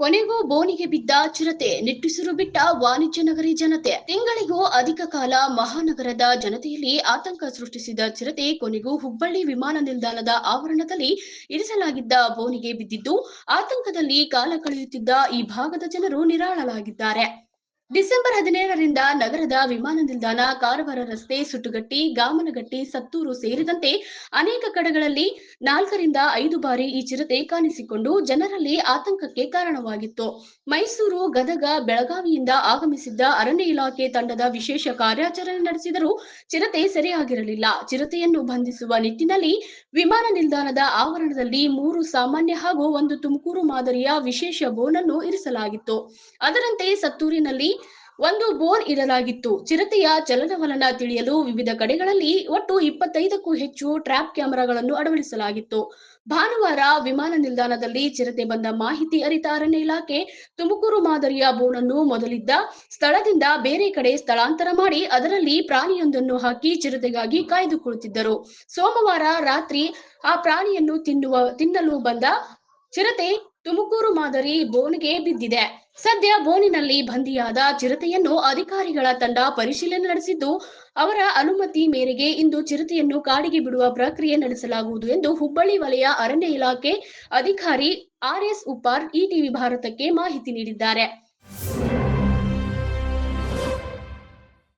ಕೊನೆಗೂ ಬೋನಿಗೆ ಬಿದ್ದ ಚಿರತೆ, ನಿಟ್ಟುಸಿರು ಬಿಟ್ಟ ವಾಣಿಜ್ಯ ನಗರಿ ಜನತೆ. ತಿಂಗಳಿಗೂ ಅಧಿಕ ಕಾಲ ಮಹಾನಗರದ ಜನತೆಯಲ್ಲಿ ಆತಂಕ ಸೃಷ್ಟಿಸಿದ ಚಿರತೆ ಕೊನೆಗೂ ಹುಬ್ಬಳ್ಳಿ ವಿಮಾನ ನಿಲ್ದಾಣದ ಆವರಣದಲ್ಲಿ ಇರಿಸಲಾಗಿದ್ದ ಬೋನಿಗೆ ಬಿದ್ದಿದ್ದು, ಆತಂಕದಲ್ಲಿ ಕಾಲ ಕಳೆಯುತ್ತಿದ್ದ ಈ ಭಾಗದ ಜನರು ನಿರಾಳರಾಗಿದ್ದಾರೆ. ಡಿಸೆಂಬರ್ ಹದಿನೇಳರಿಂದ ನಗರದ ವಿಮಾನ ನಿಲ್ದಾಣ, ಕಾರವಾರ ರಸ್ತೆ ಸುಟ್ಟುಗಟ್ಟಿ ಗಾಮನಗಟ್ಟಿ, ಸತ್ತೂರು ಸೇರಿದಂತೆ ಅನೇಕ ಕಡೆಗಳಲ್ಲಿ ನಾಲ್ಕರಿಂದ ಐದು ಬಾರಿ ಈ ಚಿರತೆ ಕಾಣಿಸಿಕೊಂಡು ಜನರಲ್ಲಿ ಆತಂಕಕ್ಕೆ ಕಾರಣವಾಗಿತ್ತು. ಮೈಸೂರು, ಗದಗ, ಬೆಳಗಾವಿಯಿಂದ ಆಗಮಿಸಿದ್ದ ಅರಣ್ಯ ಇಲಾಖೆ ತಂಡದ ವಿಶೇಷ ಕಾರ್ಯಾಚರಣೆ ನಡೆಸಿದರೂ ಚಿರತೆ ಸೆರೆಯಾಗಿರಲಿಲ್ಲ. ಚಿರತೆಯನ್ನು ಬಂಧಿಸುವ ನಿಟ್ಟಿನಲ್ಲಿ ವಿಮಾನ ನಿಲ್ದಾಣದ ಆವರಣದಲ್ಲಿ ಮೂರು ಸಾಮಾನ್ಯ ಹಾಗೂ ಒಂದು ತುಮಕೂರು ಮಾದರಿಯ ವಿಶೇಷ ಬೋನನ್ನು ಇರಿಸಲಾಗಿತ್ತು. ಅದರಂತೆ ಸತ್ತೂರಿನಲ್ಲಿ ಒಂದು ಬೋರ್ ಇಡಲಾಗಿತ್ತು. ಚಿರತೆಯ ಚಲನವಲನ ತಿಳಿಯಲು ವಿವಿಧ ಕಡೆಗಳಲ್ಲಿ ಒಟ್ಟು ಇಪ್ಪತ್ತೈದಕ್ಕೂ ಹೆಚ್ಚು ಟ್ರ್ಯಾಪ್ ಕ್ಯಾಮೆರಾಗಳನ್ನು ಅಳವಡಿಸಲಾಗಿತ್ತು. ಭಾನುವಾರ ವಿಮಾನ ನಿಲ್ದಾಣದಲ್ಲಿ ಚಿರತೆ ಬಂದ ಮಾಹಿತಿ ಅರಿತ ಅರಣ್ಯ ಇಲಾಖೆ ತುಮಕೂರು ಮಾದರಿಯ ಬೋನನ್ನು ಮೊದಲಿದ್ದ ಸ್ಥಳದಿಂದ ಬೇರೆ ಕಡೆ ಸ್ಥಳಾಂತರ ಮಾಡಿ ಅದರಲ್ಲಿ ಪ್ರಾಣಿಯೊಂದನ್ನು ಹಾಕಿ ಚಿರತೆಗಾಗಿ ಕಾಯ್ದುಕೊಳ್ಳುತ್ತಿದ್ದರು. ಸೋಮವಾರ ರಾತ್ರಿ ಆ ಪ್ರಾಣಿಯನ್ನು ತಿನ್ನುವ, ತಿನ್ನಲು ಬಂದ ಚಿರತೆ ತುಮಕೂರು ಮಾದರಿ ಬೋನ್ಗೆ ಬಿದ್ದಿದೆ. ಸದ್ಯ ಬೋನಿನಲ್ಲಿ ಬಂಧಿಯಾದ ಚಿರತೆಯನ್ನು ಅಧಿಕಾರಿಗಳ ತಂಡ ಪರಿಶೀಲನೆ ನಡೆಸಿದ್ದು, ಅವರ ಅನುಮತಿ ಮೇರೆಗೆ ಇಂದು ಚಿರತೆಯನ್ನು ಕಾಡಿಗೆ ಬಿಡುವ ಪ್ರಕ್ರಿಯೆ ನಡೆಸಲಾಗುವುದು ಎಂದು ಹುಬ್ಬಳ್ಳಿ ವಲಯ ಅರಣ್ಯ ಇಲಾಖೆ ಅಧಿಕಾರಿ ಆರ್ ಎಸ್ ಉಪ್ಪಾರ್ ಇಟಿವಿ ಭಾರತಕ್ಕೆ ಮಾಹಿತಿ ನೀಡಿದ್ದಾರೆ.